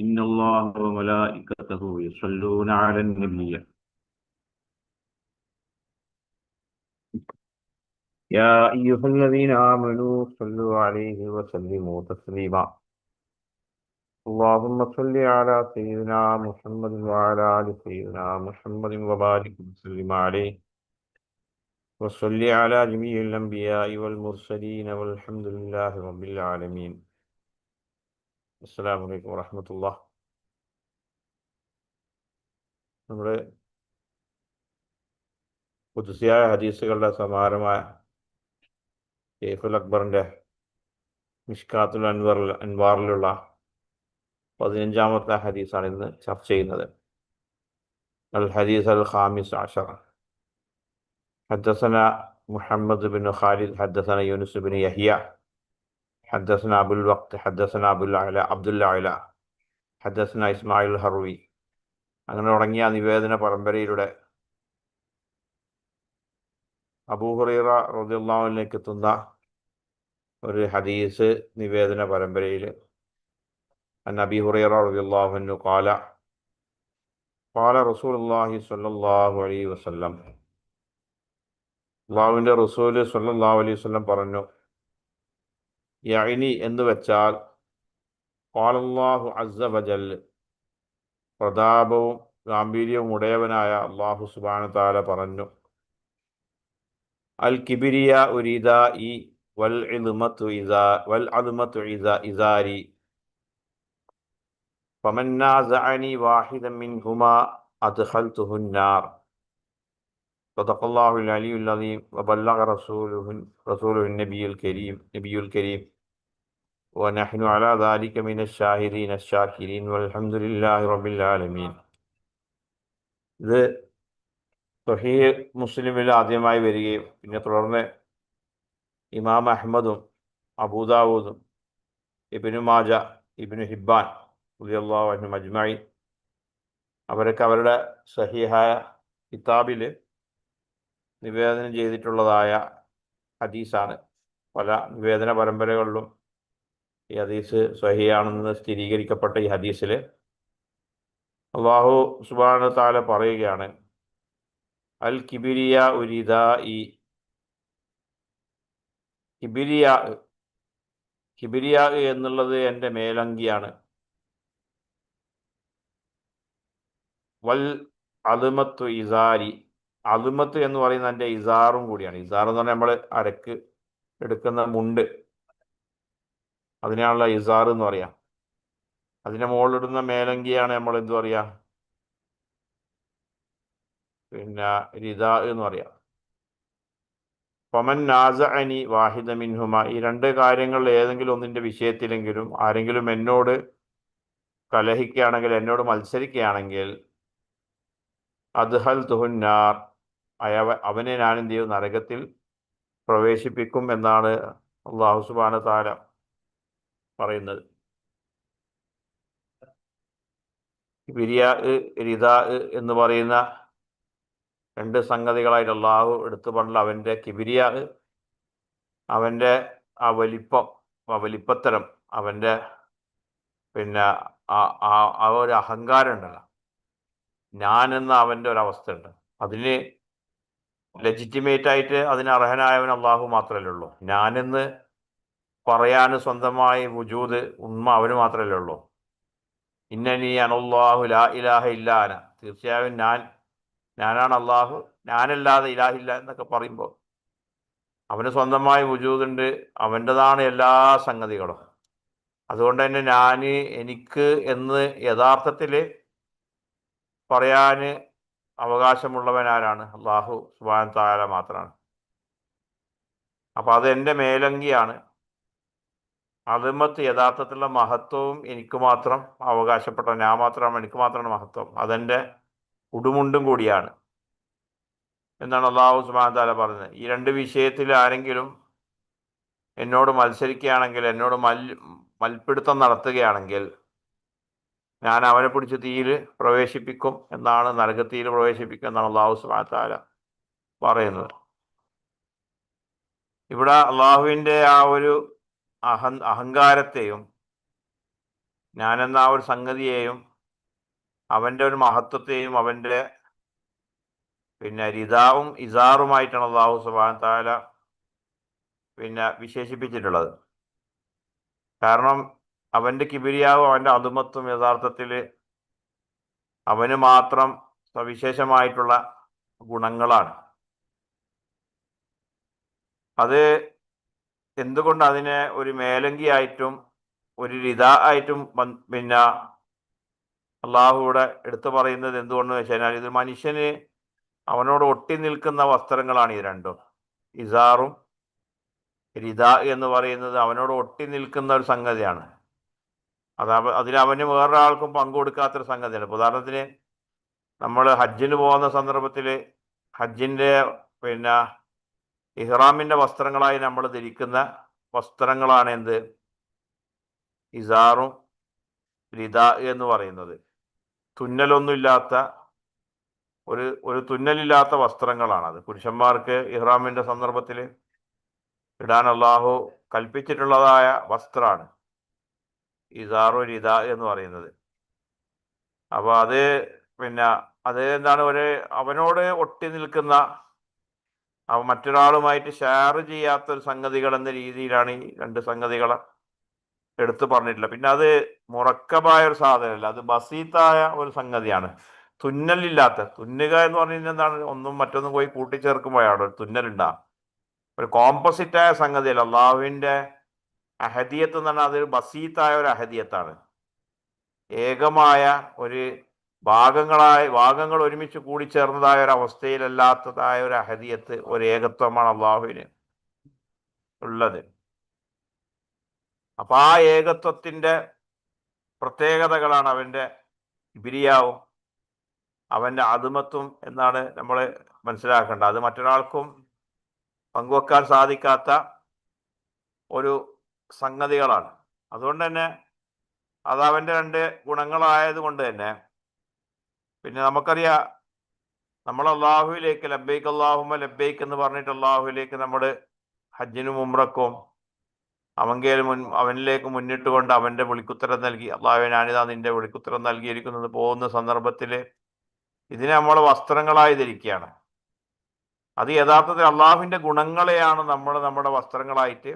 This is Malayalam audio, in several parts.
إن الله وملائكته يصلون على النبي يا أيها الذين آمنوا صلوا عليه وسلموا تسليما اللهم صل على سيدنا محمد وعلى آل سيدنا محمد وبارك وسلم عليه وصل على جميع الأنبياء والمرسلين والحمد لله رب العالمين അസ്സാം വലൈക്കും വറഹമത്തുള്ള നമ്മുടെ പുതുസിയായ ഹദീസുകളുടെ സമാരമായ ഷെയ്ഖുൽ അക്ബറിന്റെ മിഷ്കാത്തുൽ അൻവറിൽ അൻവാറിലുള്ള പതിനഞ്ചാമത്തെ ഹദീസാണ് ഇന്ന് ചർച്ച ചെയ്യുന്നത്. അൽ ഹദീസ് അൽ ഹാമിസ് ആഷർ ഹദ്സന മുഹമ്മദ് ബിൻ ഖാലിദ് ഹദ്സന യൂനുസ് ബിൻ യഹിയ حدثنا أبو الوقت حدثنا أبو العلا عبد العلا حدثنا إسماعيل الهروي അങ്ങനെ തുടങ്ങിയ നിവേദന പരമ്പരയിലൂടെ അബൂഹുറൈറ റളിയല്ലാഹുവിലേക്ക് എത്തുന്ന ഒരു ഹദീസ് നിവേദന പരമ്പരയിൽ അൻ അബി ഹുറൈറ റളിയല്ലാഹു അൻഹു ഖാല ഖാല റസൂലുള്ളാഹി സ്വല്ലല്ലാഹു അലൈഹി വസല്ലം അള്ളാഹുവിൻ്റെ റസൂല് സ്വല്ലല്ലാഹു അലൈഹി വസല്ലം പറഞ്ഞു യഅനി എന്ന് വെച്ചാൽ കോലല്ലാഹു അസ വജൽ. പ്രതാപവും ഗാംഭീര്യവും ഉടയവനായ അള്ളാഹു സുബാന താല പറഞ്ഞു. അൽ കിബിരിയ ഉരിദ ഇ വൽ ഇൽമത്തു ഇസ വൽ അൽമത്തു ഇസ ഇസാരി. ഫമന്നാസഅനി വാഹിദ മിൻഹുമാ അദ്ഖൽതുഹുന്നാർ صدق الله العلي العظيم وبلغ رسوله رسوله النبي الكريم نبي الكريم ونحن على ذلك من الشاهدين الشاكرين والحمد لله رب العالمين ഇത് സഹീ മുസ്ലിമിൽ ആദ്യമായി വരികയും പിന്നെ തുടർന്ന് ഇമാം അഹമ്മദും അബൂദാവൂദും ഇബിനു മാജ ഇബിനു ഹിബാൻ ഉലിയല്ലാഹു മജ്മായി അവരൊക്കെ അവരുടെ സഹിഹായ കിതാബിൽ നിവേദനം ചെയ്തിട്ടുള്ളതായ ഹദീസാണ്. പല നിവേദന പരമ്പരകളിലും ഈ ഹദീസ് സഹിയാണെന്ന് സ്ഥിരീകരിക്കപ്പെട്ട ഈ ഹദീസിൽ അള്ളാഹു സുബാന താല പറയുകയാണ് അൽ കിബിരിയ ഉരിദ ഈ കിബിരിയ കിബിരിയ എന്നുള്ളത് എന്റെ മേലങ്കിയാണ്. വൽ അതുമത്തു ഇസാരി. അതുമത്ത് എന്ന് പറയുന്ന അതിന്റെ ഇസാറും കൂടിയാണ്. ഇസാർ എന്ന് പറഞ്ഞാൽ നമ്മൾ അരക്ക് എടുക്കുന്ന മുണ്ട്. അതിനാണല്ലോ ഇസാർ എന്ന് പറയാം. അതിന്റെ മുകളിലിടുന്ന മേലങ്കിയാണ് നമ്മൾ എന്തു പറയുക പിന്നെ റിത എന്ന് പറയാം. പമൻ നാസ അനി വാഹിദ മിൻഹുമ. ഈ രണ്ട് കാര്യങ്ങളിൽ ഏതെങ്കിലും ഒന്നിന്റെ വിഷയത്തിലെങ്കിലും ആരെങ്കിലും എന്നോട് കലഹിക്കുകയാണെങ്കിൽ എന്നോട് മത്സരിക്കുകയാണെങ്കിൽ അദ്ഹൽ തുഹുന്നാർ അയവ അവനെ ഞാൻ എന്ത് ചെയ്യും നരകത്തിൽ പ്രവേശിപ്പിക്കും എന്നാണ് അള്ളാഹു സുബാന താര പറയുന്നത്. ബിരിയാ എന്ന് പറയുന്ന രണ്ട് സംഗതികളായിട്ട് അള്ളാഹു എടുത്തു പറഞ്ഞ അവന്റെ കിബിരിയ അവന്റെ ആ വലിപ്പം ആ വലിപ്പത്തരം അവന്റെ പിന്നെ ആ ഒരു അഹങ്കാരം ഉണ്ടല്ലോ. എന്ന അവന്റെ ഒരവസ്ഥ ഉണ്ട്. അതിന് ലെജിറ്റിമേറ്റ് ആയിട്ട് അതിന് അർഹനായവൻ അള്ളാഹു മാത്രമല്ലേ ഉള്ളൂ ഞാനെന്ന് പറയാൻ സ്വന്തമായി വുജൂദ് ഉമ്മ അവന് മാത്രമല്ലേ ഉള്ളൂ. ഇന്നനി അനല്ലാഹു ലാ ഇലാഹ ഇല്ലാന തീർച്ചയായും ഞാൻ ഞാനാണ് അള്ളാഹു ഞാനല്ലാതെ ഇലാഹില്ല എന്നൊക്കെ പറയുമ്പോൾ അവന് സ്വന്തമായി വുജൂദുണ്ട് അവന്റെതാണ് എല്ലാ സംഗതികളും. അതുകൊണ്ട് തന്നെ ഞാൻ എനിക്ക് എന്ന് യഥാർത്ഥത്തിൽ പറയാൻ അവകാശമുള്ളവൻ ആരാണ് അള്ളാഹു സുബാൻ താര മാത്രമാണ് അപ്പോൾ അത് എന്റെ മേലങ്കിയാണ്. അതിമത്ത് യഥാർത്ഥത്തിലുള്ള മഹത്വവും എനിക്ക് മാത്രം അവകാശപ്പെട്ട ഞാൻ മാത്രമാണ് എനിക്ക് മാത്രമാണ് മഹത്വം. അതെന്റെ ഉടുമുണ്ടും കൂടിയാണ്. എന്നാണ് അള്ളാഹു സുബാൻ താല പറഞ്ഞത്. ഈ രണ്ട് വിഷയത്തിൽ ആരെങ്കിലും എന്നോട് മത്സരിക്കുകയാണെങ്കിൽ എന്നോട് മൽ മൽപ്പിടുത്തം നടത്തുകയാണെങ്കിൽ ഞാൻ അവനെ പിടിച്ച് തീയിൽ പ്രവേശിപ്പിക്കും എന്നാണ് നരകത്തീയിൽ പ്രവേശിപ്പിക്കും എന്നാണ് അള്ളാഹു സുബാത്താല പറയുന്നത്. ഇവിടെ അള്ളാഹുവിന്റെ ആ ഒരു അഹ അഹങ്കാരത്തെയും ഞാനെന്ന ആ ഒരു സംഗതിയെയും അവന്റെ ഒരു മഹത്വത്തെയും അവന്റെ പിന്നെ റിതാവും ഇസാറുമായിട്ടാണ് അള്ളാഹു സുബാൻ താല പിന്നെ വിശേഷിപ്പിച്ചിട്ടുള്ളത്. കാരണം അവന്റെ കിബിരിയാവും അവന്റെ അതുമത്വം യഥാർത്ഥത്തിൽ അവന് മാത്രം സവിശേഷമായിട്ടുള്ള ഗുണങ്ങളാണ്. അത് എന്തുകൊണ്ട് അതിനെ ഒരു മേലങ്കിയായിട്ടും ഒരു രിത ആയിട്ടും പിന്നെ അള്ളാഹുവിടെ എടുത്തു പറയുന്നത് എന്തുകൊണ്ടെന്ന് വെച്ച് കഴിഞ്ഞാൽ ഇത് മനുഷ്യന് അവനോട് ഒട്ടി നിൽക്കുന്ന വസ്ത്രങ്ങളാണ് ഈ രണ്ടും. ഇസാറും രിത എന്ന് പറയുന്നത് അവനോട് ഒട്ടി നിൽക്കുന്ന ഒരു സംഗതിയാണ്. അത് അവന് വേറൊരാൾക്കും പങ്കുകൊടുക്കാത്തൊരു സംഗതിയാണ്. ഉദാഹരണത്തിന് നമ്മൾ ഹജ്ജിന് പോകുന്ന സന്ദർഭത്തിൽ ഹജ്ജിന്റെ പിന്നെ ഇഹ്റാമിന്റെ വസ്ത്രങ്ങളായി നമ്മൾ ധരിക്കുന്ന വസ്ത്രങ്ങളാണ് എന്ത്? ഇസാറും രിത എന്ന് പറയുന്നത്. തുന്നലൊന്നുമില്ലാത്ത ഒരു ഒരു തുന്നലില്ലാത്ത വസ്ത്രങ്ങളാണത് പുരുഷന്മാർക്ക് ഇഹ്റാമിന്റെ സന്ദർഭത്തിൽ ഇടാൻ അള്ളാഹു കൽപ്പിച്ചിട്ടുള്ളതായ വസ്ത്രമാണ് ഇസാറു രിത എന്ന് പറയുന്നത്. അപ്പോൾ അത് പിന്നെ അത് എന്താണ് ഒരു അവനോട് ഒട്ടി നിൽക്കുന്ന മറ്റൊരാളുമായിട്ട് ഷെയർ ചെയ്യാത്ത ഒരു സംഗതികൾ എന്ന രീതിയിലാണ് ഈ രണ്ട് സംഗതികളെ എടുത്തു പറഞ്ഞിട്ടില്ല പിന്നെ അത് മുറക്കമായ ഒരു സാധനമല്ല അത് ബസീത്തായ ഒരു സംഗതിയാണ്. തുന്നലില്ലാത്ത തുന്നുക എന്ന് പറഞ്ഞു കഴിഞ്ഞാൽ എന്താണ്? ഒന്നും മറ്റൊന്നും പോയി കൂട്ടിച്ചേർക്കുമ്പോഴാണ് ഒരു തുന്നലുണ്ടാകും ഒരു കോമ്പസിറ്റായ സംഗതിയല്ല. അള്ളാഹുവിന്റെ അഹദിയത്ത് എന്ന് പറഞ്ഞാൽ അതൊരു ബസീത്തായ ഒരു അഹദിയത്താണ്. ഏകമായ ഒരു ഭാഗങ്ങളായ ഭാഗങ്ങൾ ഒരുമിച്ച് കൂടിച്ചേർന്നതായ ഒരു അവസ്ഥയിലല്ലാത്തതായ ഒരു അഹദിയത്ത് ഒരു ഏകത്വമാണ് അള്ളാഹുവിന് ഉള്ളത്. അപ്പൊ ആ ഏകത്വത്തിന്റെ പ്രത്യേകതകളാണ് അവന്റെ ഇബിരിയാവും അവന്റെ അതുമത്വം എന്നാണ് നമ്മൾ മനസ്സിലാക്കേണ്ടത്. അത് മറ്റൊരാൾക്കും പങ്കുവെക്കാൻ സാധിക്കാത്ത ഒരു സംഗതികളാണ്. അതുകൊണ്ട് തന്നെ അത് അവന്റെ രണ്ട് ഗുണങ്ങളായത് കൊണ്ട് തന്നെ പിന്നെ നമുക്കറിയാം നമ്മൾ അള്ളാഹുവിലേക്ക് ലബൈക്ക് അള്ളാഹുമ ലബൈക്ക് എന്ന് പറഞ്ഞിട്ട് അള്ളാഹുവിലേക്ക് നമ്മൾ ഹജ്ജിനും ഉമ്രക്കും അവങ്കേൽ മുൻ അവനിലേക്ക് മുന്നിട്ട് കൊണ്ട് അവന്റെ വിളിക്കുത്തരം നൽകി അള്ളാഹു ഞാനിതാ നിന്റെ വിളിക്കുത്തരം നൽകിയിരിക്കുന്നത് പോകുന്ന സന്ദർഭത്തിൽ ഇതിനെ നമ്മൾ വസ്ത്രങ്ങളായി ധരിക്കുകയാണ് അത് യഥാർത്ഥത്തിൽ അള്ളാഹുവിന്റെ ഗുണങ്ങളെയാണ് നമ്മൾ നമ്മുടെ വസ്ത്രങ്ങളായിട്ട്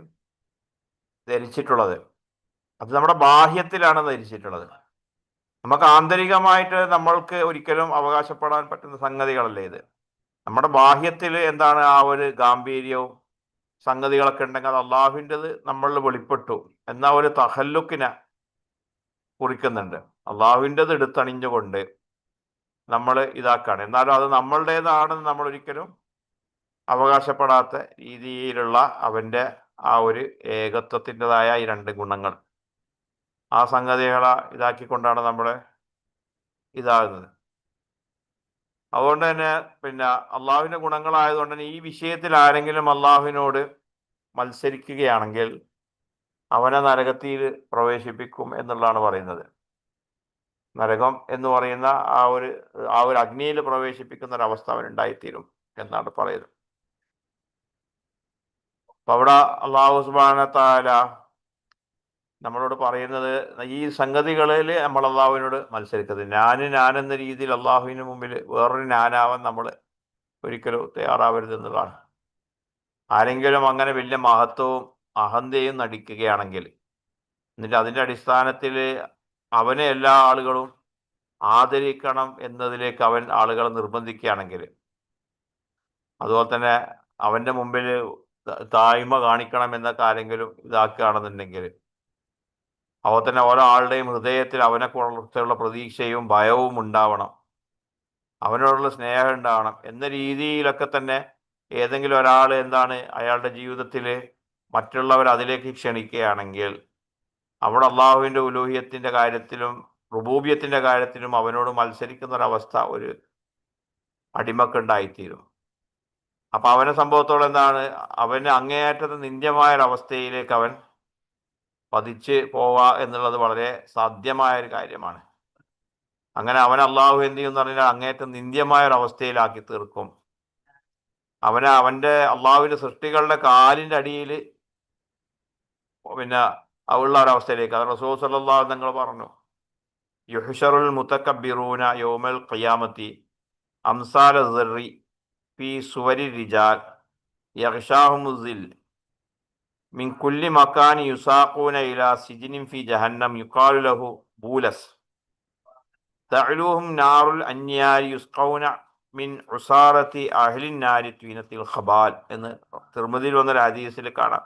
ധരിച്ചിട്ടുള്ളത്. അത് നമ്മുടെ ബാഹ്യത്തിലാണ് ധരിച്ചിട്ടുള്ളത്. നമുക്ക് ആന്തരികമായിട്ട് നമ്മൾക്ക് ഒരിക്കലും അവകാശപ്പെടാൻ പറ്റുന്ന സംഗതികളല്ലേ ഇത്. നമ്മുടെ ബാഹ്യത്തിൽ എന്താണ് ആ ഒരു ഗാംഭീര്യവും സംഗതികളൊക്കെ ഉണ്ടെങ്കിൽ അത് അള്ളാഹുവിന്റെത് നമ്മളിൽ വെളിപ്പെട്ടു എന്ന ഒരു തഹല്ലുക്കിനെ കുറിക്കുന്നുണ്ട്. അള്ളാഹുവിന്റെത് എടുത്തണിഞ്ഞുകൊണ്ട് നമ്മൾ ഇതാക്കാണ്. എന്നാലും അത് നമ്മളുടേതാണെന്ന് നമ്മൾ ഒരിക്കലും അവകാശപ്പെടാത്ത രീതിയിലുള്ള അവന്റെ ആ ഒരു ഏകത്വത്തിന്റെതായ ഈ രണ്ട് ഗുണങ്ങൾ. ആ സംഗതികളെ ഇതാക്കിക്കൊണ്ടാണ് നമ്മൾ ഇതാകുന്നത്. അതുകൊണ്ട് തന്നെ പിന്നെ അള്ളാഹുവിന്റെ ഗുണങ്ങളായതുകൊണ്ട് തന്നെ ഈ വിഷയത്തിൽ ആരെങ്കിലും അള്ളാഹുവിനോട് മത്സരിക്കുകയാണെങ്കിൽ അവനെ നരകത്തിൽ പ്രവേശിപ്പിക്കും എന്നുള്ളതാണ് പറയുന്നത്. നരകം എന്ന് പറയുന്ന ആ ഒരു ആ ഒരു അഗ്നിയിൽ പ്രവേശിപ്പിക്കുന്ന ഒരു അവസ്ഥ അവനുണ്ടായിത്തീരും എന്നാണ് പറയുന്നത്. അപ്പൊ അവിടെ അള്ളാഹു സുബാനത്താല നമ്മളോട് പറയുന്നത് ഈ സംഗതികളിൽ നമ്മൾ അള്ളാഹുവിനോട് മത്സരിക്കരുത്. ഞാൻ ഞാൻ എന്ന രീതിയിൽ അള്ളാഹുവിന് മുമ്പിൽ വേറൊരു ഞാനാവാൻ നമ്മൾ ഒരിക്കലും തയ്യാറാവരുത് എന്നുള്ളതാണ്. ആരെങ്കിലും അങ്ങനെ വലിയ മഹത്വവും അഹന്തയും നടിക്കുകയാണെങ്കിൽ എന്നിട്ട് അതിന്റെ അടിസ്ഥാനത്തിൽ അവനെ എല്ലാ ആളുകളും ആദരിക്കണം എന്നതിലേക്ക് അവൻ ആളുകളെ നിർബന്ധിക്കുകയാണെങ്കിൽ അതുപോലെ തന്നെ അവന്റെ മുമ്പിൽ തായ്മ കാണിക്കണം എന്നൊക്കെ ആരെങ്കിലും ഇതാക്കുകയാണെന്നുണ്ടെങ്കിൽ അപ്പോൾ തന്നെ ഒരാളുടെയും ഹൃദയത്തിൽ അവനെ കുറിച്ചുള്ള പ്രതീക്ഷയും ഭയവും ഉണ്ടാവണം. അവനോടുള്ള സ്നേഹം ഉണ്ടാവണം. എന്ന രീതിയിലൊക്കെ തന്നെ ഏതെങ്കിലും ഒരാൾ എന്താണ് അയാളുടെ ജീവിതത്തിൽ മറ്റുള്ളവർ അതിലേക്ക് ക്ഷണിക്കുകയാണെങ്കിൽ അവിടെ അള്ളാഹുവിന്റെ ഉലൂഹ്യത്തിന്റെ കാര്യത്തിലും റുബൂബിയത്തിന്റെ കാര്യത്തിലും അവനോട് മത്സരിക്കുന്ന ഒരവസ്ഥ ഒരു അടിമക്കുണ്ടായിത്തീരും. അപ്പൊ അവനെ സംഭവത്തോളം എന്താണ്? അവന് അങ്ങേയറ്റത്തെ നിന്ദ്യമായ ഒരവസ്ഥയിലേക്ക് അവൻ പതിച്ച് പോവുക എന്നുള്ളത് വളരെ സാധ്യമായ ഒരു കാര്യമാണ്. അങ്ങനെ അവൻ അള്ളാഹു എന്ത് ചെയ്യുമെന്ന് പറഞ്ഞാൽ അങ്ങേറ്റം നിന്ദ്യമായ ഒരു അവസ്ഥയിലാക്കി തീർക്കും. അവനെ അവന്റെ അള്ളാഹുവിന്റെ സൃഷ്ടികളുടെ കാലിന്റെ അടിയിൽ പിന്നെ ഉള്ള ഒരവസ്ഥയിലേക്ക്. അത് റസൂൽ സല്ലല്ലാഹു നിങ്ങൾ പറഞ്ഞു. യുഹുഷറുൽ മുത്തക്കബിറൂന യോമൽ ഖിയാമത്തി അംസാല ഫി സുവരി റിജാൽ യഗ്ഷാഹുമുസിൽ മിൻ കുല്ലി മക്കാനി യുസാഖൂന ഇല സിജിനിൻ ഫി ജഹന്നം യുക്കാലു ലഹു ബൂലസ്. തഅലൂഹും നാറുൽ അന്യാരി യുസ്ഖൗന മിൻ ഉസാറത്തി അഹ്ലിൻ നാരി ത്വീനത്തിൽ ഖബാൽ എന്ന് തിർമതിയിൽ വന്ന ഹദീസിൽ കാണാം.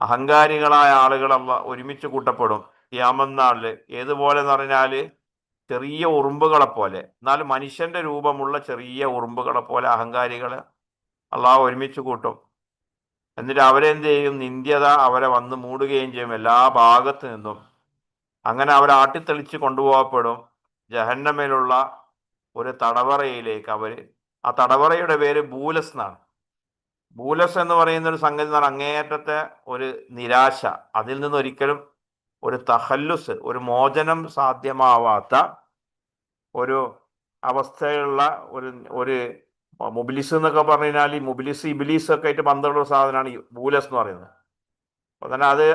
അഹങ്കാരികളായ ആളുകൾ അല്ല ഒരുമിച്ച് കൂട്ടപ്പെടും. യാമന്നാളിൽ ഏതുപോലെ എന്ന് പറഞ്ഞാൽ ചെറിയ ഉറുമ്പുകളെ പോലെ എന്നാലും മനുഷ്യന്റെ രൂപമുള്ള ചെറിയ ഉറുമ്പുകളെ പോലെ അഹങ്കാരികൾ അള്ളാഹ് ഒരുമിച്ച് കൂട്ടും. എന്നിട്ട് അവരെന്ത് ചെയ്യും? നിന്ദ്യത അവരെ വന്ന് മൂടുകയും ചെയ്യും. എല്ലാ ഭാഗത്ത് നിന്നും. അങ്ങനെ അവരെ ആട്ടിത്തെളിച്ച് കൊണ്ടുപോകപ്പെടും. ജഹന്നമേലുള്ള ഒരു തടവറയിലേക്ക് അവർ. ആ തടവറയുടെ പേര് ബൂലസ് എന്നാണ്. ബൂലസ് എന്ന് പറയുന്ന ഒരു സംഗതി എന്ന് പറഞ്ഞാൽ അങ്ങേയറ്റത്തെ ഒരു നിരാശ. അതിൽ നിന്ന് ഒരിക്കലും ഒരു തഹല്ലുസ് ഒരു മോചനം സാധ്യമാവാത്ത ഒരു അവസ്ഥയുള്ള ഒരു ഒരു മുബിലിസ് എന്നൊക്കെ പറഞ്ഞു കഴിഞ്ഞാൽ ഈ മുബിലിസ് ഇബിലീസ് ഒക്കെ ആയിട്ട് ബന്ധമുള്ള ഒരു സാധനമാണ് ഈ ബൂലസ് എന്ന് പറയുന്നത്. അപ്പോൾ തന്നെ അത്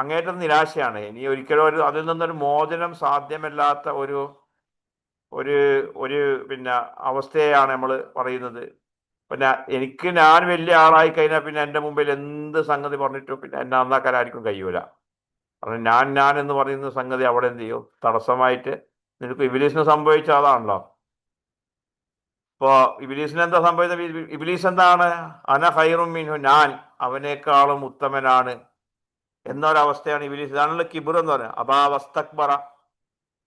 അങ്ങേറ്റം നിരാശയാണ്. ഇനി ഒരിക്കലും ഒരു അതിൽ നിന്നൊരു മോചനം സാധ്യമല്ലാത്ത ഒരു ഒരു ഒരു പിന്നെ അവസ്ഥയാണ് നമ്മൾ പറയുന്നത്. പിന്നെ എനിക്ക് ഞാൻ വലിയ ആളായി കഴിഞ്ഞാൽ പിന്നെ എന്റെ മുമ്പിൽ എന്ത് സംഗതി പറഞ്ഞിട്ടും പിന്നെ എന്നെ നന്നാക്കാൻ ആർക്കും കഴിയൂല. കാരണം ഞാൻ ഞാൻ എന്ന് പറയുന്ന സംഗതി അവിടെ എന്ത് ചെയ്യും? തടസ്സമായിട്ട് നിനക്ക് ഇബിലീസിന് സംഭവിച്ച അതാണല്ലോ. ഇപ്പോ ഇബിലീസിന് എന്താ സംഭവിച്ചത്? ഇബി- ഇബിലീസ് എന്താണ്? അന ഹൈറും മീനു ഞാൻ അവനേക്കാളും ഉത്തമനാണ് എന്നൊരവസ്ഥയാണ് ഇബിലീസ്. ഇതാണല്ലോ കിബിർ എന്ന് പറയുന്നത്. അപ്പൊ ആ വസ്തക്ബറ.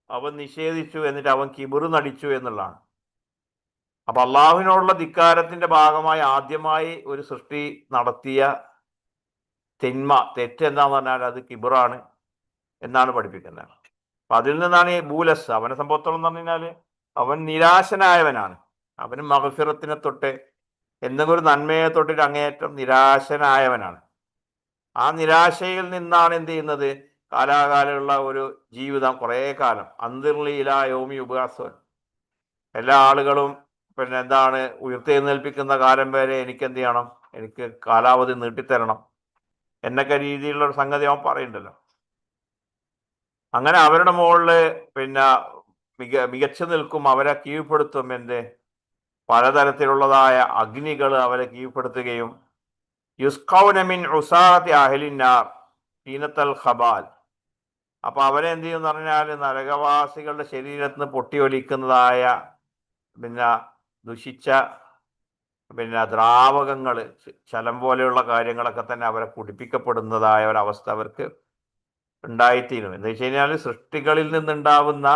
അവൻ നിഷേധിച്ചു എന്നിട്ട് അവൻ കിബിർ നടിച്ചു എന്നുള്ളതാണ്. അപ്പൊ അള്ളാഹുവിനോടുള്ള ധിക്കാരത്തിന്റെ ഭാഗമായി ആദ്യമായി ഒരു സൃഷ്ടി നടത്തിയ തിന്മ തെറ്റെന്താന്ന് പറഞ്ഞാൽ അത് കിബുറാണ് എന്നാണ് പഠിപ്പിക്കുന്നത്. അപ്പൊ അതിൽ നിന്നാണ് ഈ ബൂലസ് അവനെ സംഭവത്തോളം എന്ന് പറഞ്ഞു കഴിഞ്ഞാൽ അവൻ നിരാശനായവനാണ്. അവന് മഹഫിറത്തിനെ തൊട്ട് എന്തെങ്കിലും ഒരു നന്മയെ തൊട്ടിട്ട് അങ്ങേയറ്റം നിരാശനായവനാണ്. ആ നിരാശയിൽ നിന്നാണ് എന്ത് ചെയ്യുന്നത്? കാലാകാലമുള്ള ഒരു ജീവിതം കുറേ കാലം. അന്തിർലീല യോമി ഉപഹാസവൻ എല്ലാ ആളുകളും പിന്നെ എന്താണ് ഉയർത്തെഴുന്നേൽപ്പിക്കുന്ന കാലം വരെ എനിക്ക് എന്ത് ചെയ്യണം? എനിക്ക് കാലാവധി നീട്ടിത്തരണം. എന്നൊക്കെ രീതിയിലുള്ള ഒരു സംഗതി അവൻ പറയുന്നുണ്ടല്ലോ. അങ്ങനെ അവരുടെ മുകളിൽ പിന്നെ മിക മികച്ചു നിൽക്കും അവരെ കീഴ്പ്പെടുത്തും എന്ത് പലതരത്തിലുള്ളതായ അഗ്നികൾ അവരെ കീഴ്പ്പെടുത്തുകയും യുസ്കൗനമിൻ ഉസാറത്തി അഹലിന്നാർ തീനത്തൽ ഖബാൽ. അപ്പൊ അവരെ എന്ത് എന്ന് പറഞ്ഞാൽ നരകവാസികളുടെ ശരീരത്തിന് പൊട്ടിയൊലിക്കുന്നതായ പിന്നെ ദുഷിച്ച പിന്നെ ദ്രാവകങ്ങൾ ചലം പോലെയുള്ള കാര്യങ്ങളൊക്കെ തന്നെ അവരെ കുടിപ്പിക്കപ്പെടുന്നതായ ഒരവസ്ഥ അവർക്ക് ഉണ്ടായിത്തീരും. എന്ന് വെച്ച് കഴിഞ്ഞാൽ സൃഷ്ടികളിൽ നിന്നുണ്ടാവുന്ന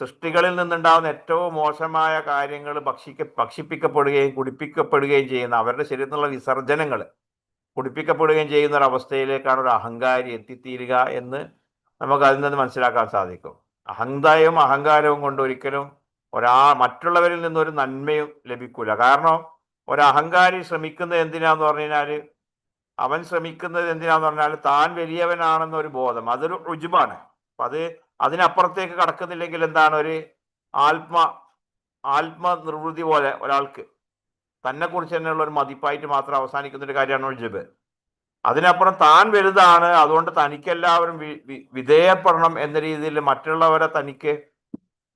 സൃഷ്ടികളിൽ നിന്നുണ്ടാവുന്ന ഏറ്റവും മോശമായ കാര്യങ്ങൾ ഭക്ഷിക്ക ഭക്ഷിപ്പിക്കപ്പെടുകയും കുടിപ്പിക്കപ്പെടുകയും ചെയ്യുന്ന അവരുടെ ശരീരത്തിലുള്ള വിസർജനങ്ങൾ കുടിപ്പിക്കപ്പെടുകയും ചെയ്യുന്ന ഒരു അവസ്ഥയിലേക്കാണ് ഒരു അഹങ്കാരി എത്തിത്തീരുക എന്ന് നമുക്ക് അതിൽ നിന്ന് മനസ്സിലാക്കാൻ സാധിക്കും. അഹന്തയും അഹങ്കാരവും കൊണ്ട് ഒരിക്കലും ഒരാ മറ്റുള്ളവരിൽ നിന്നൊരു നന്മയും ലഭിക്കൂല. കാരണം ഒരഹങ്കാരി ശ്രമിക്കുന്നത് എന്തിനാന്ന് പറഞ്ഞു കഴിഞ്ഞാൽ അവൻ ശ്രമിക്കുന്നത് എന്തിനാന്ന് പറഞ്ഞാൽ താൻ വലിയവനാണെന്നൊരു ബോധം. അതൊരു രുജുബാണ് അപ്പൊ അത് അതിനപ്പുറത്തേക്ക് കടക്കുന്നില്ലെങ്കിൽ എന്താണ്? ഒരു ആത്മ ആത്മനിർവൃതി പോലെ ഒരാൾക്ക് തന്നെ കുറിച്ച് തന്നെയുള്ള ഒരു മതിപ്പായിട്ട് മാത്രം അവസാനിക്കുന്ന ഒരു കാര്യമാണ് രുജുബ് അതിനപ്പുറം താൻ വലുതാണ് അതുകൊണ്ട് തനിക്കെല്ലാവരും വിധേയപ്പെടണം എന്ന രീതിയിൽ മറ്റുള്ളവരെ തനിക്ക്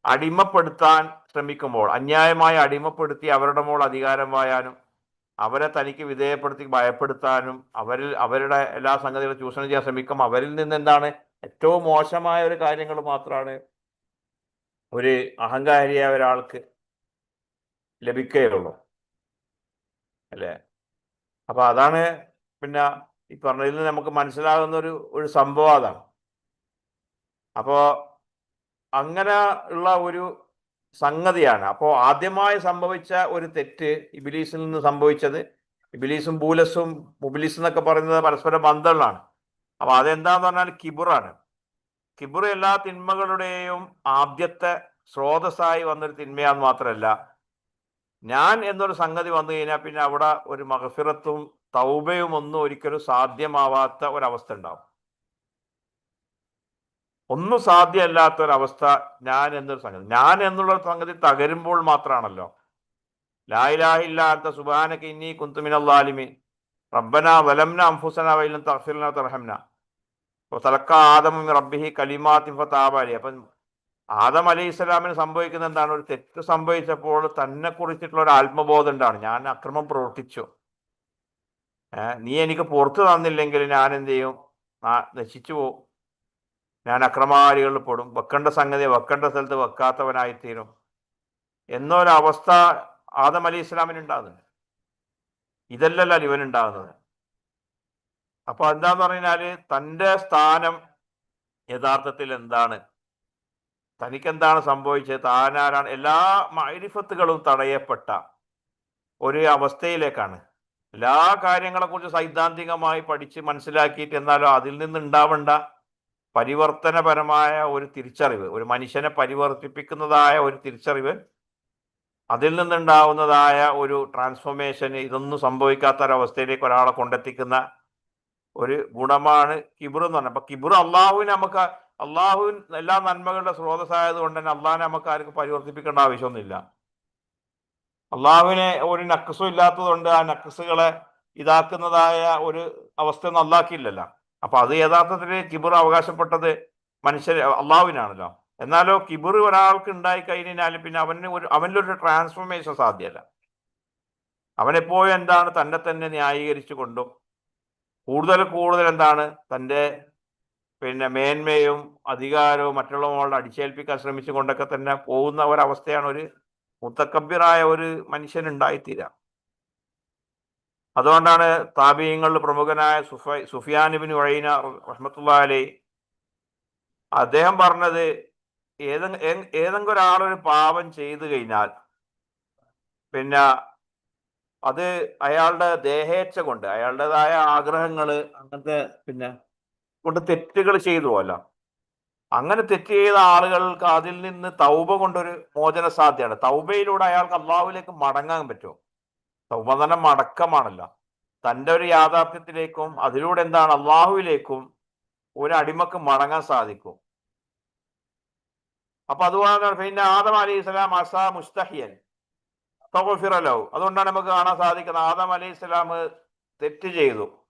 അടിമപ്പെടുത്താൻ ശ്രമിക്കുമ്പോൾ അന്യായമായി അടിമപ്പെടുത്തി അവരുടെ മോൾ അധികാരം വായാനും അവരെ തനിക്ക് വിധേയപ്പെടുത്തി ഭയപ്പെടുത്താനും അവരിൽ അവരുടെ എല്ലാ സംഗതികളും ചൂഷണം ചെയ്യാൻ ശ്രമിക്കും. അവരിൽ നിന്ന് എന്താണ് ഏറ്റവും മോശമായ ഒരു കാര്യങ്ങൾ മാത്രമാണ് ഒരു അഹങ്കാരിയായ ഒരാൾക്ക് ലഭിക്കുകയുള്ളൂ. അല്ലേ? അപ്പൊ അതാണ് പിന്നെ ഈ പറഞ്ഞതിൽ നിന്ന് നമുക്ക് മനസ്സിലാകുന്ന ഒരു ഒരു സംഭവം അതാണ്. അപ്പോ അങ്ങനെ ഉള്ള ഒരു സംഗതിയാണ്. അപ്പോൾ ആദ്യമായി സംഭവിച്ച ഒരു തെറ്റ് ഇബിലീസിൽ നിന്ന് സംഭവിച്ചത് ഇബിലീസും ബൂലസും മുബിലീസ് എന്നൊക്കെ പറയുന്നത് പരസ്പര ബന്ധങ്ങളാണ് അപ്പൊ അതെന്താന്ന് പറഞ്ഞാൽ കിബുറാണ്. കിബുർ എല്ലാ തിന്മകളുടെയും ആദ്യത്തെ സ്രോതസ്സായി വന്നൊരു തിന്മയാന്ന് മാത്രമല്ല ഞാൻ എന്നൊരു സംഗതി വന്നു കഴിഞ്ഞാൽ പിന്നെ അവിടെ ഒരു മഹഫിറത്തും തൗബയും ഒന്നും ഒരിക്കലും സാധ്യമാവാത്ത ഒരവസ്ഥ ഉണ്ടാവും. ഒന്നും സാധ്യമല്ലാത്തൊരവസ്ഥ ഞാൻ എന്നൊരു സംഗതി. ഞാൻ എന്നുള്ള സംഗതി തകരുമ്പോൾ മാത്രമാണല്ലോ. ലായിലാഹില്ലാത്ത സുബാനക്ക് ഇന്നീ കുന്തുമിനല്ലാലിമീൻ റബ്ബന വലംന അംഫുസന വൈലം തഹ്ഫിർന തർഹംന. തലക്ക ആദമ റബ്ബിഹി കലിമാത്തി താബാലി അപ്പം ആദം അലൈഹി ഇസ്ലാമിന് സംഭവിക്കുന്ന എന്താണ്? ഒരു തെറ്റ് സംഭവിച്ചപ്പോൾ തന്നെ കുറിച്ചിട്ടുള്ള ഒരു ആത്മബോധം ഉണ്ടാണ് ഞാൻ അക്രമം പ്രവർത്തിച്ചു. നീ എനിക്ക് പുറത്തു തന്നില്ലെങ്കിൽ ഞാൻ എന്ത് ചെയ്യും? നശിച്ചു പോകും. ഞാൻ അക്രമാലികളിൽ പെടും. വെക്കേണ്ട സംഗതി വെക്കേണ്ട സ്ഥലത്ത് വെക്കാത്തവനായിത്തീരും. എന്നൊരവസ്ഥ ആദം അലി ഇസ്ലാമിന് ഉണ്ടാകുന്നുണ്ട് ഇതല്ലല്ലോ ഇവൻ ഉണ്ടാകുന്നത്. അപ്പൊ എന്താന്ന് പറഞ്ഞാൽ തന്റെ സ്ഥാനം യഥാർത്ഥത്തിൽ എന്താണ്? തനിക്കെന്താണ് സംഭവിച്ചത്? താനാരാണ്? എല്ലാ മൈരിഫത്തുകളും തടയപ്പെട്ട ഒരു അവസ്ഥയിലേക്കാണ്. എല്ലാ കാര്യങ്ങളെ കുറിച്ച് സൈദ്ധാന്തികമായി പഠിച്ച് മനസ്സിലാക്കിയിട്ട് എന്നാലും അതിൽ നിന്ന് ഉണ്ടാവേണ്ട പരിവർത്തനപരമായ ഒരു തിരിച്ചറിവ് ഒരു മനുഷ്യനെ പരിവർത്തിപ്പിക്കുന്നതായ ഒരു തിരിച്ചറിവ് അതിൽ നിന്നുണ്ടാവുന്നതായ ഒരു ട്രാൻസ്ഫോർമേഷൻ ഇതൊന്നും സംഭവിക്കാത്ത ഒരവസ്ഥയിലേക്ക് ഒരാളെ കൊണ്ടെത്തിക്കുന്ന ഒരു ഗുണമാണ് കിബിർ എന്ന് പറഞ്ഞത് അപ്പൊ കിബിർ അള്ളാഹുവിൻ നമുക്ക് അള്ളാഹുവിൻ എല്ലാ നന്മകളുടെ സ്രോതസ്സായത് കൊണ്ട് തന്നെ അള്ളാഹിനെ നമുക്ക് ആർക്കും പരിവർത്തിപ്പിക്കേണ്ട ആവശ്യമൊന്നുമില്ല. അള്ളാഹുവിനെ ഒരു നക്കസും ഇല്ലാത്തതുകൊണ്ട് ആ നക്കസുകളെ ഇതാക്കുന്നതായ ഒരു അവസ്ഥ ഒന്നും അള്ളാഹ്ക്കില്ലല്ലോ അപ്പൊ അത് യഥാർത്ഥത്തിൽ കിബിർ അവകാശപ്പെട്ടത് മനുഷ്യർ അള്ളാഹുവിനാണല്ലോ. എന്നാലോ കിബിർ ഒരാൾക്ക് ഉണ്ടായി കഴിഞ്ഞാൽ പിന്നെ അവന് ഒരു അവനിലൊരു ട്രാൻസ്ഫോർമേഷൻ സാധ്യമല്ല അവനെപ്പോഴും എന്താണ് തന്നെ തന്നെ ന്യായീകരിച്ചു കൊണ്ടും കൂടുതൽ കൂടുതൽ എന്താണ് തന്റെ പിന്നെ മേന്മയും അധികാരവും മറ്റുള്ളവരുടെ അടിച്ചേൽപ്പിക്കാൻ ശ്രമിച്ചുകൊണ്ടൊക്കെ തന്നെ പോകുന്ന ഒരവസ്ഥയാണ് ഒരു മുത്തക്കബ്യറായ ഒരു മനുഷ്യൻ ഉണ്ടായിത്തീരാം. അതുകൊണ്ടാണ് താപീയങ്ങളിൽ പ്രമുഖനായ സുഫ സുഫിയാനിബിൻ വഴീന റഹ്മത്തുള്ള അദ്ദേഹം പറഞ്ഞത് ഏതെങ്കിലും ഏതെങ്കിലും ഒരാളൊരു പാപം ചെയ്തു കഴിഞ്ഞാൽ പിന്നെ അത് അയാളുടെ ദേഹേച്ഛ കൊണ്ട് അയാളുടേതായ ആഗ്രഹങ്ങൾ അങ്ങനത്തെ പിന്നെ കൊണ്ട് തെറ്റുകൾ ചെയ്തു അല്ല അങ്ങനെ തെറ്റ് ചെയ്ത ആളുകൾക്ക് അതിൽ നിന്ന് തൗബ കൊണ്ടൊരു മോചന സാധ്യതയാണ് തൗബയിലൂടെ അയാൾക്ക് അള്ളാഹുലേക്ക് മടങ്ങാൻ പറ്റും തൗബ അടക്കമാണല്ല തന്റെ ഒരു യാഥാർത്ഥ്യത്തിലേക്കും അതിലൂടെ എന്താണ് അള്ളാഹുവിലേക്കും ഒരു അടിമക്ക് മടങ്ങാൻ സാധിക്കും. അപ്പൊ അതുകൊണ്ടാണ് പിന്നെ ആദം അലൈഹി സ്വലാം അസാ മുസ്തഹിയൻ. ഫിറലോ അതുകൊണ്ടാണ് നമുക്ക് കാണാൻ സാധിക്കുന്നത് ആദം അലൈഹി സ്വലാം തെറ്റ് ചെയ്തു.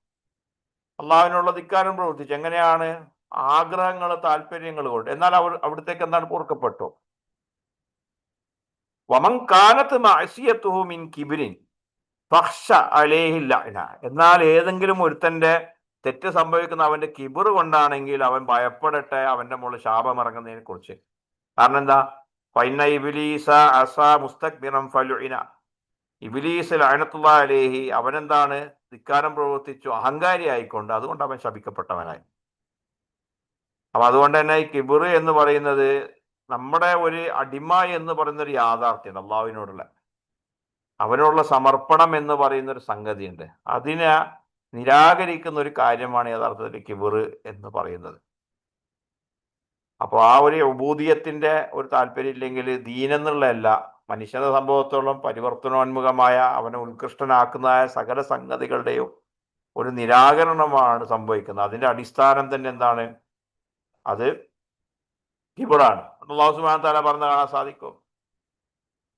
അള്ളാഹുവിനുള്ള ധിക്കാരം പ്രവർത്തിച്ചു. എങ്ങനെയാണ്? ആഗ്രഹങ്ങൾ താല്പര്യങ്ങൾ കൊണ്ട്. എന്നാൽ അവർ അവിടത്തേക്ക് എന്താണ് പൊറുക്കപ്പെട്ടു? വമൻ കാലത്ത് മിൻ കിബിരിൻ. ഫഹ്ഷ അലേഹില്ല എന്നാൽ ഏതെങ്കിലും ഒരുത്തന്റെ തെറ്റ് സംഭവിക്കുന്ന അവന്റെ കിബിർ കൊണ്ടാണെങ്കിൽ അവൻ ഭയപ്പെടട്ടെ അവന്റെ മുകളിൽ ശാപം ഇറങ്ങുന്നതിനെ കുറിച്ച്. കാരണം എന്താ? ഫൈന ഇബിലീസ അസ മുസ്തക്ബിറം ഫലുഇന. ഇബിലീസ് അലേഹി അവനെന്താണ്? ധിക്കാരം പ്രവർത്തിച്ചു അഹങ്കാരി ആയിക്കൊണ്ട് അതുകൊണ്ട് അവൻ ശപിക്കപ്പെട്ടവനായി. അപ്പൊ അതുകൊണ്ട് തന്നെ ഈ കിബിർ എന്ന് പറയുന്നത് നമ്മുടെ ഒരു അടിമ എന്ന് പറയുന്ന ഒരു യാഥാർത്ഥ്യമാണ് അള്ളാഹുവിനോടുള്ള അവനോടുള്ള സമർപ്പണം എന്ന് പറയുന്ന ഒരു സംഗതിയുണ്ട്. അതിനെ നിരാകരിക്കുന്ന ഒരു കാര്യമാണ് യഥാർത്ഥത്തിൽ കിബിർ എന്ന് പറയുന്നത്. അപ്പോൾ ആ ഒരു ഉബൂദിയത്തിന്റെ ഒരു താല്പര്യം ഇല്ലെങ്കിൽ ദീനെന്നുള്ളതല്ല മനുഷ്യനെ സംഭവത്തോളം പരിവർത്തനോന്മുഖമായ അവനെ ഉത്കൃഷ്ടനാക്കുന്നതായ സകല സംഗതികളുടെയും ഒരു നിരാകരണമാണ് സംഭവിക്കുന്നത്. അതിന്റെ അടിസ്ഥാനം തന്നെ എന്താണ്? അത് കിബിറാണ്. അള്ളാഹു സുബാൻ താല പറഞ്ഞ കാണാൻ സാധിക്കും.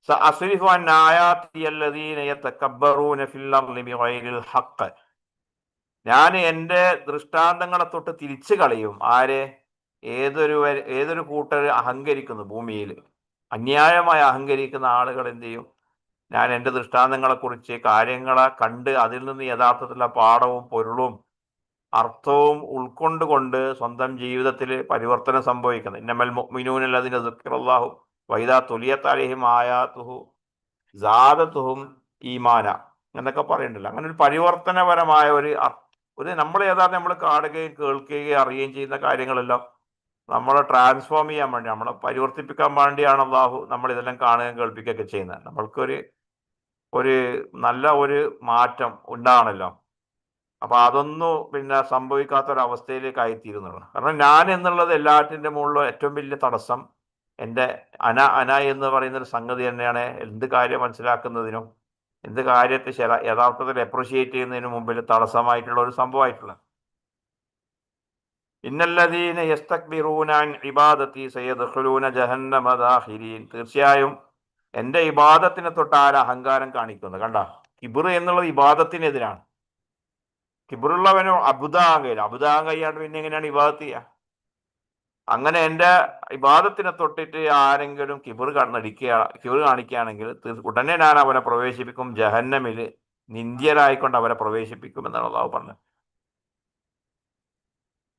ആയാതി അല്ലദീന യതകബ്ബറൂന ഫിൽ അർളി ബിഗൈരിൽ ഹഖ്. ഞാൻ എന്റെ ദൃഷ്ടാന്തങ്ങളെ തൊട്ട് തിരിച്ചു കളയും. ആരെ? ഏതൊരു ഏതൊരു കൂട്ടർ അഹങ്കരിക്കുന്നു ഭൂമിയിൽ അന്യായമായി അഹങ്കരിക്കുന്ന ആളുകൾ എന്ത് ചെയ്യും? ഞാൻ എന്റെ ദൃഷ്ടാന്തങ്ങളെക്കുറിച്ച് കാര്യങ്ങളെ കണ്ട് അതിൽ നിന്ന് യഥാർത്ഥത്തിലുള്ള പാഠവും പൊരുളും അർത്ഥവും ഉൾക്കൊണ്ടുകൊണ്ട് സ്വന്തം ജീവിതത്തിൽ പരിവർത്തനം സംഭവിക്കുന്നത് ഇന്നമൽ മുഅ്മിനൂനല്ലദീന ദുഃഖിറല്ലാഹു വൈദാ തുലിയത്താലേഹിം ആയാത്തുഹു ജാതത്തുഹും ഈമാന എന്നൊക്കെ പറയുന്നുണ്ടല്ലോ അങ്ങനെ ഒരു പരിവർത്തനപരമായ ഒരു ഒരു നമ്മൾ യഥാർത്ഥം നമ്മൾ കാണുകയും കേൾക്കുകയും അറിയുകയും ചെയ്യുന്ന കാര്യങ്ങളെല്ലാം നമ്മളെ ട്രാൻസ്ഫോം ചെയ്യാൻ വേണ്ടി നമ്മളെ പരിവർത്തിപ്പിക്കാൻ വേണ്ടിയാണ് അള്ളാഹു നമ്മൾ ഇതെല്ലാം കാണുകയും കേൾപ്പിക്കുകയൊക്കെ ചെയ്യുന്നത്. നമ്മൾക്കൊരു ഒരു നല്ല ഒരു മാറ്റം ഉണ്ടാണല്ലോ. അപ്പൊ അതൊന്നും പിന്നെ സംഭവിക്കാത്ത ഒരു അവസ്ഥയിലേക്ക് ആയിത്തീരുന്നുള്ളൂ കാരണം ഞാൻ എന്നുള്ളത് എല്ലാറ്റിന്റെ മുകളിലും ഏറ്റവും വലിയ തടസ്സം എന്റെ അന അന എന്ന് പറയുന്ന ഒരു സംഗതി തന്നെയാണ് എന്ത് കാര്യം മനസ്സിലാക്കുന്നതിനും എന്ത് കാര്യത്തെ യഥാർത്ഥത്തിൽ അപ്രിഷിയേറ്റ് ചെയ്യുന്നതിന് മുമ്പിൽ തടസ്സമായിട്ടുള്ള ഒരു സംഭവമായിട്ടുള്ളത്. ഇന്നല്ലദീന യസ്തക്ബിറൂനാൻ ഇബാദത്തി സയദ്ഖുലൂന ജഹന്നമ ദാഖിരീൻ. തീർച്ചയായും എന്റെ ഇബാദത്തിനെ തൊട്ട് ആര് അഹങ്കാരം കാണിക്കുന്നത്? കണ്ട? കിബിർ എന്നുള്ളത് ഇബാദത്തിനെതിരാണ്. കിബിറുള്ളവനോ അബുദാങ്കയിൽ അബുദാങ്കയ്യാണ്ട് പിന്നെ എങ്ങനെയാണ് ഇബാദത്ത് ചെയ്യുക? അങ്ങനെ എന്റെ ഇബാദത്തിനെ തൊട്ടിട്ട് ആരെങ്കിലും കിബർ കണ്ണടിക്കുക കിബർ കാണിക്കുകയാണെങ്കിൽ ഉടനെ ഞാൻ അവനെ പ്രവേശിപ്പിക്കും ജഹന്നമിൽ നിന്ദ്യരായിക്കൊണ്ട് അവരെ പ്രവേശിപ്പിക്കും എന്നാണ് അള്ളാഹു പറഞ്ഞത്.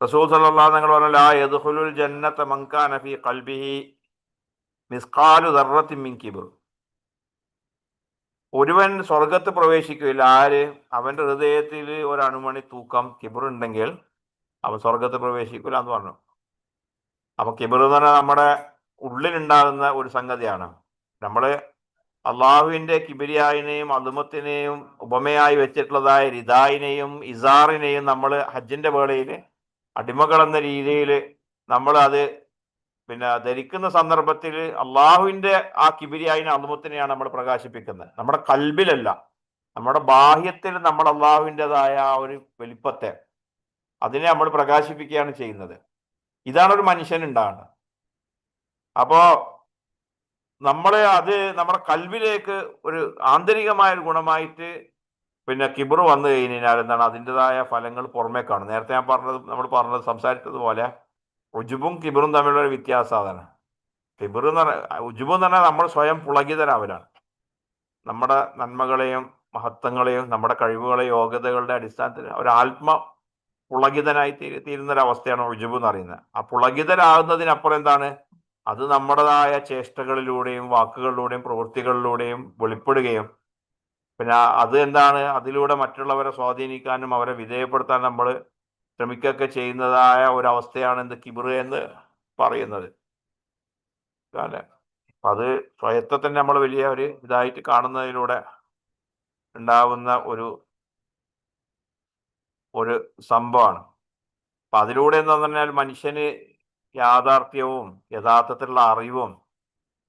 റസൂൽ സല്ലാ നിങ്ങൾ പറഞ്ഞു ലാ യദ്ഖുലുൽ ജന്നത മൻ കാന ഫീ ഖൽബിഹി മിസ്ഖാലു ദർറത്തിൻ മിൻ കിബ്ർ. ഒരുവൻ സ്വർഗത്ത് പ്രവേശിക്കില്ല ആര്? അവന്റെ ഹൃദയത്തിൽ ഒരു അണുമണി തൂക്കം കിബർ ഉണ്ടെങ്കിൽ അവൻ സ്വർഗത്ത് പ്രവേശിക്കില്ല എന്ന് പറഞ്ഞു. അപ്പൊ കിബർ എന്ന് പറഞ്ഞാൽ നമ്മുടെ ഉള്ളിലുണ്ടാകുന്ന ഒരു സംഗതിയാണ്. നമ്മൾ അള്ളാഹുവിന്റെ കിബിരിയായിനെയും അതുമത്തിനെയും ഉപമയായി വെച്ചിട്ടുള്ളതായ റിദായിനെയും ഇസാറിനെയും നമ്മൾ ഹജ്ജിന്റെ വേളയിൽ അടിമകൾ എന്ന രീതിയിൽ നമ്മൾ അത് പിന്നെ ധരിക്കുന്ന സന്ദർഭത്തിൽ അള്ളാഹുവിന്റെ ആ കിബിരിയായിനെ അതുമത്തിനെയാണ് നമ്മൾ പ്രകാശിപ്പിക്കുന്നത്. നമ്മുടെ കൽബിലല്ല നമ്മുടെ ബാഹ്യത്തിൽ നമ്മൾ അള്ളാഹുവിന്റെതായ ആ ഒരു വലിപ്പത്തെ അതിനെ നമ്മൾ പ്രകാശിപ്പിക്കുകയാണ് ചെയ്യുന്നത്. ഇതാണ് ഒരു മനുഷ്യൻ ഉണ്ടാകുന്നത് അപ്പോ നമ്മളെ അത് നമ്മുടെ കൽവിലേക്ക് ഒരു ആന്തരികമായ ഒരു ഗുണമായിട്ട് പിന്നെ കിബർ വന്നു കഴിഞ്ഞാൽ എന്താണ് അതിന്റെതായ ഫലങ്ങൾ പുറമേ കാണും. നേരത്തെ ഞാൻ പറഞ്ഞത് നമ്മൾ പറഞ്ഞത് സംസാരിച്ചതുപോലെ ഉജുബും കിബറും തമ്മിലുള്ള ഒരു വ്യത്യാസം അതാണ്. കിബർ എന്ന് പറഞ്ഞാൽ ഉജുബ് എന്ന് പറഞ്ഞാൽ നമ്മൾ സ്വയം പുളകിതരാവലാണ്. നമ്മുടെ നന്മകളെയും മഹത്വങ്ങളെയും നമ്മുടെ കഴിവുകളെയും യോഗ്യതകളുടെ അടിസ്ഥാനത്തിൽ ഒരു ആത്മ പുളകിതനായി തീരു തീരുന്ന ഒരു അവസ്ഥയാണ് ഉജുബ് എന്ന് പറയുന്നത് ആ പുളകിതരാകുന്നതിനപ്പുറം എന്താണ്? അത് നമ്മുടേതായ ചേഷ്ടകളിലൂടെയും വാക്കുകളിലൂടെയും പ്രവൃത്തികളിലൂടെയും വെളിപ്പെടുകയും പിന്നെ അത് എന്താണ്? അതിലൂടെ മറ്റുള്ളവരെ സ്വാധീനിക്കാനും അവരെ വിധേയപ്പെടുത്താൻ നമ്മൾ ശ്രമിക്കുകയൊക്കെ ചെയ്യുന്നതായ ഒരവസ്ഥയാണ് എന്ത്? കിബിർ എന്ന് പറയുന്നത്. അല്ലെ? അത് സ്വയത്തെ തന്നെ നമ്മൾ വലിയ ഒരു ഇതായിട്ട് കാണുന്നതിലൂടെ ഉണ്ടാവുന്ന ഒരു ഒരു സംഭവമാണ് അപ്പൊ അതിലൂടെ എന്ന് പറഞ്ഞാൽ മനുഷ്യന് യാഥാർത്ഥ്യവും യഥാർത്ഥത്തിലുള്ള അറിവും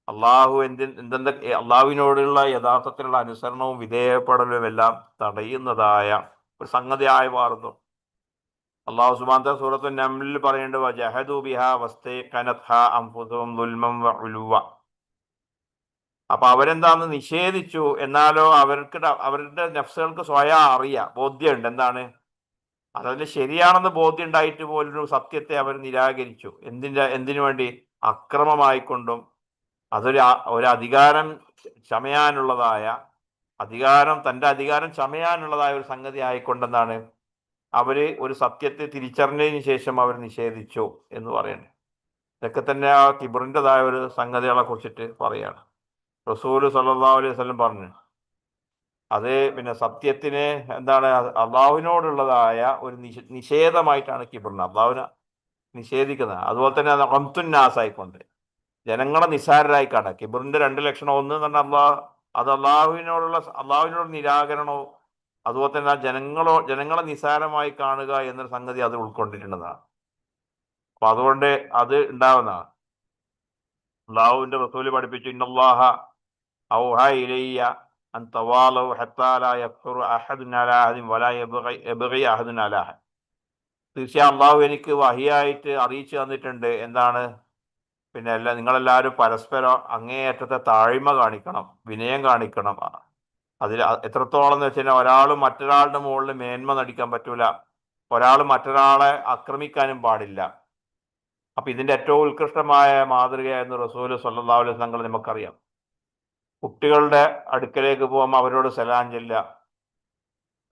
അള്ളാഹു എന്തി എന്തെന്തൊക്കെ അള്ളാഹുവിനോടുള്ള യഥാർത്ഥത്തിലുള്ള അനുസരണവും വിധേയപ്പെടലും എല്ലാം തടയുന്നതായ ഒരു സംഗതിയായി മാറുന്നു. അള്ളാഹു സുബാന്ത സൂറത്തു നമ്ലിൽ പറയേണ്ടത് ജഹദു ബിഹ വസ്തൈഖനത്ഹ അംഫുസുഹും ദുൽമം വ ഉലുവ. അപ്പൊ അവരെന്താന്ന് നിഷേധിച്ചു എന്നാലോ അവർക്ക് അവരുടെ നഫ്സുകൾക്ക് സ്വയം അറിയാം ബോധ്യമുണ്ട്. എന്താണ്? അതതിന് ശരിയാണെന്ന് ബോധ്യം ഉണ്ടായിട്ട് പോലും സത്യത്തെ അവർ നിരാകരിച്ചു. എന്തിന്റെ എന്തിനു വേണ്ടി? അക്രമമായിക്കൊണ്ടും അതൊരു ഒരു അധികാരം ചമയാനുള്ളതായ അധികാരം തന്റെ അധികാരം ചമയാനുള്ളതായ ഒരു സംഗതി ആയിക്കൊണ്ടെന്നാണ് അവർ ഒരു സത്യത്തെ തിരിച്ചറിഞ്ഞതിന് ശേഷം അവർ നിഷേധിച്ചു എന്ന് പറയുന്നത് ഇതൊക്കെ തന്നെ ആ കിബറിന്റെതായ ഒരു സംഗതികളെ കുറിച്ചിട്ട് പറയാണ്. റസൂൽ സല്ലാ അലൈഹി വസല്ലം പറഞ്ഞു അത് പിന്നെ സത്യത്തിന് എന്താണ് അള്ളാഹുവിനോടുള്ളതായ ഒരു നിഷ നിഷേധമായിട്ടാണ് കിബറിന് അള്ളാഹുവിനെ നിഷേധിക്കുന്നത്. അതുപോലെ തന്നെ റംതുന്നാസായിക്കൊണ്ട് ജനങ്ങളെ നിസാരരായി കാണുക കിബറിന്റെ രണ്ട് ലക്ഷണം ഒന്ന് എന്ന് അള്ളാഹ് അത് അള്ളാഹുവിനോടുള്ള അള്ളാഹുവിനോട് നിരാകരണവും അതുപോലെ തന്നെ ജനങ്ങളോ ജനങ്ങളെ നിസാരമായി കാണുക എന്നൊരു സംഗതി അത് ഉൾക്കൊണ്ടിട്ടുള്ളതാണ്. അപ്പൊ അതുകൊണ്ട് അത് ഉണ്ടാവുന്നതാണ്. അള്ളാഹുവിന്റെ റസൂൽ പഠിപ്പിച്ചു ഇന്നല്ലാഹ ഔഹ ഇലയ്യ തീർച്ചയായും അള്ളാഹു എനിക്ക് വഹിയായിട്ട് അറിയിച്ചു തന്നിട്ടുണ്ട്. എന്താണ്? പിന്നെ എല്ലാ നിങ്ങളെല്ലാവരും പരസ്പരം അങ്ങേയറ്റത്തെ താഴ്മ കാണിക്കണം വിനയം കാണിക്കണം. അതിൽ എത്രത്തോളം എന്ന് വെച്ചാൽ ഒരാൾ മറ്റൊരാളുടെ മുകളിൽ മേന്മ നടിക്കാൻ പറ്റൂല. ഒരാൾ മറ്റൊരാളെ ആക്രമിക്കാനും പാടില്ല. അപ്പൊ ഇതിന്റെ ഏറ്റവും ഉത്കൃഷ്ടമായ മാതൃകയായിരുന്നു റസൂൽ സല്ലാ അലൈഹി തങ്ങൾ നമുക്കറിയാം. കുട്ടികളുടെ അടുക്കലേക്ക് പോകുമ്പോൾ അവരോട് സലാം ചെല്ല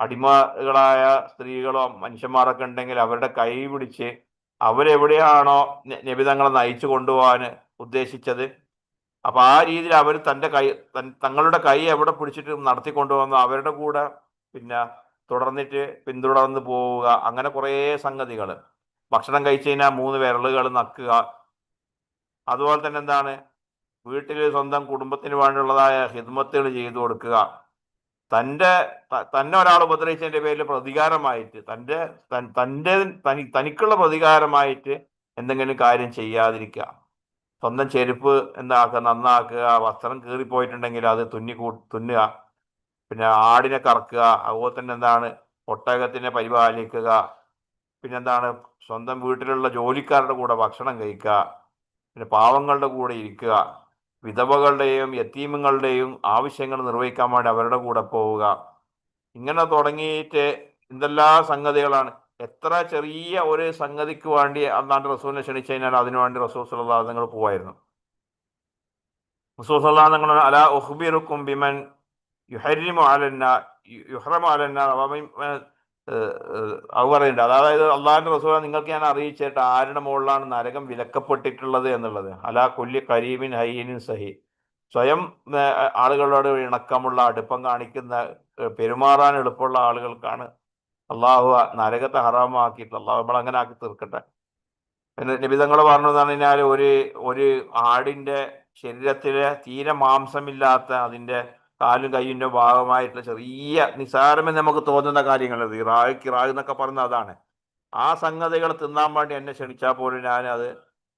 അടിമകളായ സ്ത്രീകളോ മനുഷ്യന്മാരൊക്കെ ഉണ്ടെങ്കിൽ അവരുടെ കൈ പിടിച്ച് അവരെവിടെയാണോ നിബിതങ്ങളെ നബി തങ്ങളെ നയിച്ചു കൊണ്ടുപോകാൻ ഉദ്ദേശിച്ചത്. അപ്പൊ ആ രീതിയിൽ അവർ തന്റെ കൈ തങ്ങളുടെ കൈ എവിടെ പിടിച്ചിട്ട് നടത്തിക്കൊണ്ടുപോകുന്നു അവരുടെ കൂടെ പിന്നെ തുടർന്നിട്ട് പിന്തുടർന്ന് പോവുക അങ്ങനെ കുറേ സംഗതികൾ ഭക്ഷണം കഴിച്ചു കഴിഞ്ഞാൽ മൂന്ന് വിരലുകൾ നക്കുക. അതുപോലെ തന്നെ എന്താണ്? വീട്ടിൽ സ്വന്തം കുടുംബത്തിന് വേണ്ടിയുള്ളതായ ഹിദ്മത്തുകൾ ചെയ്തു കൊടുക്കുക. തന്റെ തന്നെ ഒരാൾ ഉപദ്രവിച്ചതിന്റെ പേരിൽ പ്രതികാരമായിട്ട് തന്റെ തൻ- തന്റെ തനി തനിക്കുള്ള പ്രതികാരമായിട്ട് എന്തെങ്കിലും കാര്യം ചെയ്യാതിരിക്കുക. സ്വന്തം ചെരുപ്പ് എന്താക്കുക നന്നാക്കുക വസ്ത്രം കീറിപ്പോയിട്ടുണ്ടെങ്കിൽ അത് തുന്നി കൂ തുന്നുക. പിന്നെ ആടിനെ കറക്കുക അതുപോലെ തന്നെ എന്താണ് ഒട്ടകത്തിനെ പരിപാലിക്കുക. പിന്നെന്താണ് സ്വന്തം വീട്ടിലുള്ള ജോലിക്കാരുടെ കൂടെ ഭക്ഷണം കഴിക്കുക. പിന്നെ പാവങ്ങളുടെ കൂടെ ഇരിക്കുക. വിധവകളുടെയും യത്തീമങ്ങളുടെയും ആവശ്യങ്ങൾ നിർവഹിക്കാൻ വേണ്ടി അവരുടെ കൂടെ പോവുക. ഇങ്ങനെ തുടങ്ങിയിട്ട് എന്തെല്ലാം സംഗതികളാണ്. എത്ര ചെറിയ ഒരു സംഗതിക്ക് വേണ്ടി അന്നാണ്ട് റസൂലിനെ ക്ഷണിച്ചു കഴിഞ്ഞാൽ അതിനു വേണ്ടി റസൂൽ നിങ്ങൾ പോവായിരുന്നു. റസൂൽ സല്ലാ നിങ്ങൾ അല ഉഹ്ബിറുക്കും ബിമൻ യുഹരിമു അലന്ന യുഹ്റമു അലന്ന അത് പറയുന്നുണ്ട്. അതായത് അള്ളാഹിന്റെ റസൂല നിങ്ങൾക്ക് ഞാൻ അറിയിച്ചിട്ട് ആരുടെ മുകളിലാണ് നരകം വിലക്കപ്പെട്ടിട്ടുള്ളത് എന്നുള്ളത്. അലാ കൊല്ലി കരീമിൻ ഹയ്യനിൻ സഹി. സ്വയം ആളുകളോട് ഇണക്കമുള്ള അടുപ്പം കാണിക്കുന്ന പെരുമാറാൻ എളുപ്പമുള്ള ആളുകൾക്കാണ് അള്ളാഹു നരകത്തെ ഹറാമാക്കിയിട്ട് അള്ളാഹു നമ്മൾ അങ്ങനെ ആക്കി തീർക്കട്ടെ. പിന്നെ നിബിതങ്ങൾ പറഞ്ഞു കഴിഞ്ഞാൽ ഒരു ഒരു ആടിന്റെ ശരീരത്തിലെ തീരെ മാംസമില്ലാത്ത അതിന്റെ കാലും കൈയിന്റെ ഭാഗമായിട്ടുള്ള ചെറിയ നിസാരമെന്ന് നമുക്ക് തോന്നുന്ന കാര്യങ്ങൾ ഇറാഖ് കിറായ് എന്നൊക്കെ പറയുന്നത് അതാണ്. ആ സംഗതികൾ തിന്നാൻ വേണ്ടി എന്നെ ക്ഷണിച്ചാൽ പോലും ഞാനത്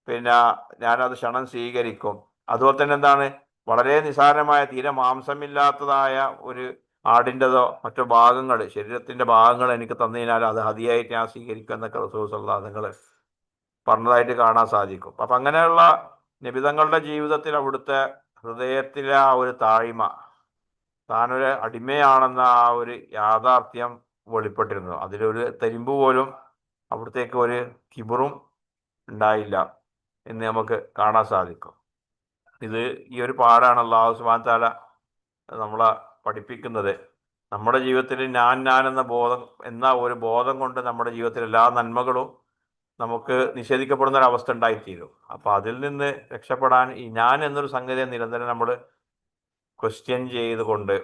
പിന്നെ ഞാനത് ക്ഷണം സ്വീകരിക്കും. അതുപോലെ തന്നെ എന്താണ്? വളരെ നിസാരമായ തീരെ മാംസമില്ലാത്തതായ ഒരു ആടിന്റെതോ മറ്റോ ഭാഗങ്ങൾ ശരീരത്തിന്റെ ഭാഗങ്ങൾ എനിക്ക് തന്നതിനാൽ അത് ഹതിയായിട്ട് ഞാൻ സ്വീകരിക്കും എന്നൊക്കെ റസൂൽ നിങ്ങൾ പറഞ്ഞതായിട്ട് കാണാൻ സാധിക്കും. അപ്പം അങ്ങനെയുള്ള നിബിതങ്ങളുടെ ജീവിതത്തിൽ അവിടുത്തെ ഹൃദയത്തിലെ ആ ഒരു താഴ്മ താനൊരു അടിമയാണെന്ന ആ ഒരു യാഥാർത്ഥ്യം വെളിപ്പെട്ടിരുന്നു. അതിലൊരു തരിമ്പ് പോലും അവിടത്തേക്ക് ഒരു കിബറും ഉണ്ടായില്ല എന്ന് നമുക്ക് കാണാൻ സാധിക്കും. ഇത് ഈ ഒരു പാടാണ് അള്ളാഹു സുബാൻ താല നമ്മളെ പഠിപ്പിക്കുന്നത്. നമ്മുടെ ജീവിതത്തിൽ ഞാൻ ഞാൻ എന്ന ബോധം എന്ന ഒരു ബോധം കൊണ്ട് നമ്മുടെ ജീവിതത്തിലെ എല്ലാ നന്മകളും നമുക്ക് നിഷേധിക്കപ്പെടുന്ന ഒരു അവസ്ഥ ഉണ്ടായിത്തീരും. അപ്പോൾ അതിൽ നിന്ന് രക്ഷപ്പെടാൻ ഈ ഞാൻ എന്നൊരു സംഗതിയെ നിരന്തരം നമ്മൾ ക്വസ്റ്റ്യൻ ചെയ്തുകൊണ്ട്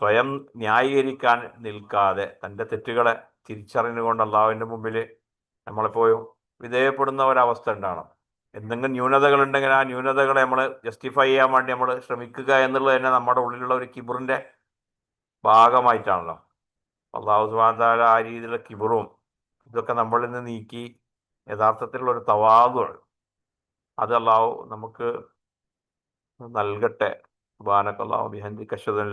സ്വയം ന്യായീകരിക്കാൻ നിൽക്കാതെ തന്റെ തെറ്റുകളെ തിരിച്ചറിഞ്ഞുകൊണ്ട് അള്ളാഹുവിന്റെ മുമ്പിൽ നമ്മളെപ്പോഴും വിധേയപ്പെടുന്ന ഒരവസ്ഥ ഉണ്ടാകണം എന്തെങ്കിലും ന്യൂനതകൾ ഉണ്ടെങ്കിൽ ആ ന്യൂനതകളെ നമ്മൾ ജസ്റ്റിഫൈ ചെയ്യാൻ വേണ്ടി നമ്മൾ ശ്രമിക്കുക എന്നുള്ളത് തന്നെ നമ്മുടെ ഉള്ളിലുള്ള ഒരു കിബറിന്റെ ഭാഗമായിട്ടാണല്ലോ. അള്ളാഹു സുബാന്താല ആ രീതിയിലുള്ള കിബറും ഇതൊക്കെ നമ്മളിൽ നിന്ന് നീക്കി യഥാർത്ഥത്തിലുള്ള ഒരു തവാതു അത് അള്ളാഹു നമുക്ക് നൽകട്ടെ. സുബാനക്കല്ലാഹു ബിഹന്ദി കശ്വതൻ